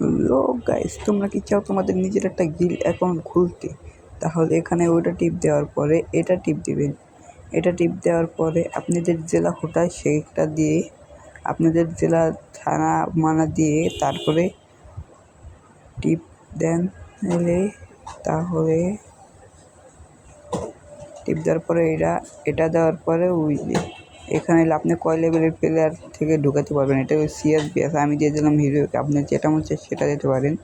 Hello guys তোমরা কি চাও তোমাদের নিজের একটা গিল অ্যাকাউন্ট খুলতে? তাহলে এখানে ওইটা টিপ দেওয়ার পরে এটা টিপ দিবেন। এটা টিপ দেওয়ার পরে আপনাদের জেলা কোটায় সেইটা দিয়ে, আপনাদের জেলা থানা মানা দিয়ে তারপরে টিপ দেন এলে তাহলে টিপ দেওয়ার পরে এটা এটা দেওয়ার পরে ওই যে এখানে আপনি কয় লেভেলের প্লেয়ার থেকে ঢুকাতে পারবেন? এটা ওই সিএস বিএস আমি দিয়ে দিলাম হিরোকে আপনি যেটা মন চায় সেটা দিতে পারেন।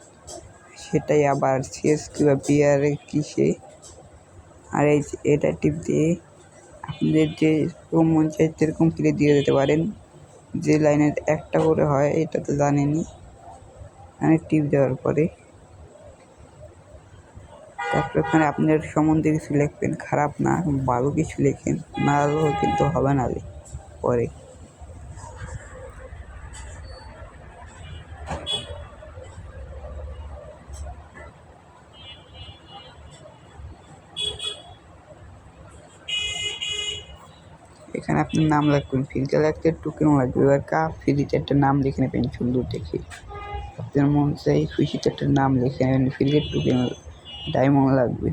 সেটাই আবার সিএস কিংবা বিআরে কিসে আর এই এটা টিপ দিয়ে আপনাদের যে রকম মন চায় সেরকম প্লে দিয়ে দিতে পারেন, যে লাইনের একটা করে হয়, এটা তো জানেনই। মানে টিপ দেওয়ার পরে। তারপর ওখানে আপনার সম্বন্ধে কিছু লিখবেন। খারাপ না, ভালো কিছু লেখেন। না হলেও কিন্তু হবে না পরে। এখানে আপনার নাম লিখবেন ফিরতে লাগতে টুকেন লাগবে এবার কা ফ্রিতে একটা নাম লিখে নেবেন সুন্দর দেখে। আপনার মন চাই খুশিতে একটা নাম লিখে নেবেন, ফ্রিতে টুকেন ডায়মন্ড লাগবে।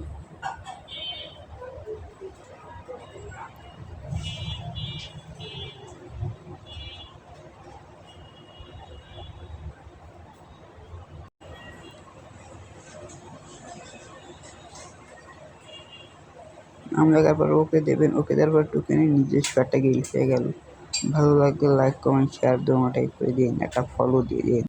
নাম তারপর ওকে দেবেন, ওকে তারপর পর নিয়ে নিজের একটা গিল হয়ে গেল। ভালো লাগলে লাইক কমেন্ট শেয়ার দোনোটাই করে দিন একটা ফলো দিয়ে দিন